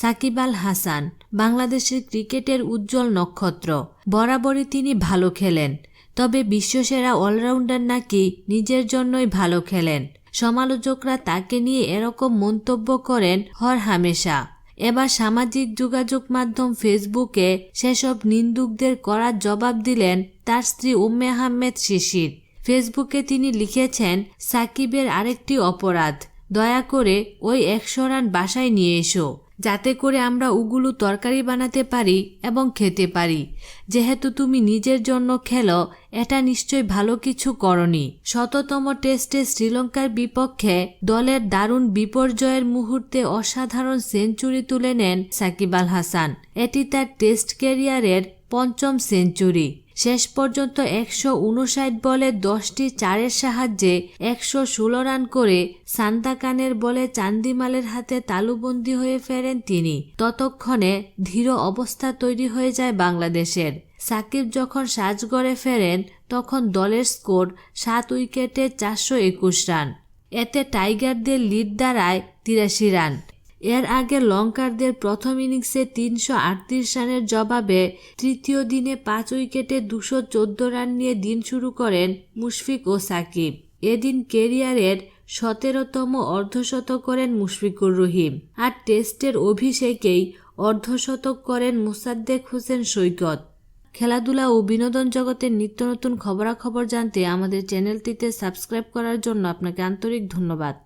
সাকিব আল হাসান, বাংলাদেশের ক্রিকেটের উজ্জ্বল নক্ষত্র। বরাবরই তিনি ভালো খেলেন। তবে বিশ্বসেরা অলরাউন্ডার নাকি নিজের জন্যই ভালো খেলেন। সমালোচকরা তাকে নিয়ে এরকম মন্তব্য করেন হর হামেশা। এবার সামাজিক যোগাযোগ মাধ্যম ফেসবুকে সেসব নিন্দুকদের করার জবাব দিলেন তার স্ত্রী উম্মে আহমেদ শিশির। ফেসবুকে তিনি লিখেছেন, সাকিবের আরেকটি অপরাধ। দয়া করে ওই একশো রান বাসায় নিয়ে এসো। যাতে করে আমরা ওগুলো তরকারি বানাতে পারি এবং খেতে পারি। যেহেতু তুমি নিজের জন্য খেলো, এটা নিশ্চয় ভালো কিছু করনি। শততম টেস্টে শ্রীলঙ্কার বিপক্ষে দলের দারুণ বিপর্যয়ের মুহূর্তে অসাধারণ সেঞ্চুরি তুলে নেন সাকিব আল হাসান। এটি তার টেস্ট ক্যারিয়ারের পঞ্চম সেঞ্চুরি। শেষ পর্যন্ত একশো উনষাট বলে দশটি চারের সাহায্যে একশো ষোলো রান করে সান্তাকানের বলে চান্দিমালের হাতে তালুবন্দি হয়ে ফেরেন তিনি। ততক্ষণে ধীর অবস্থা তৈরি হয়ে যায় বাংলাদেশের। সাকিব যখন সাজগড়ে ফেরেন, তখন দলের স্কোর সাত উইকেটে চারশো একুশ রান। এতে টাইগারদের লিড দাঁড়ায় তিরাশি রান। এর আগে লঙ্কারদের প্রথম ইনিংসে তিনশো আটত্রিশ রানের জবাবে তৃতীয় দিনে পাঁচ উইকেটে দুশো চোদ্দ রান নিয়ে দিন শুরু করেন মুশফিক ও সাকিব। এদিন কেরিয়ারের সতেরোতম অর্ধশতক করেন মুশফিকুর রহিম আর টেস্টের অভিষেকেই অর্ধশতক করেন মোসাদ্দেক হোসেন সৈকত। খেলাধুলা ও বিনোদন জগতের নিত্য নতুন খবরাখবর জানতে আমাদের চ্যানেলটিতে সাবস্ক্রাইব করার জন্য আপনাকে আন্তরিক ধন্যবাদ।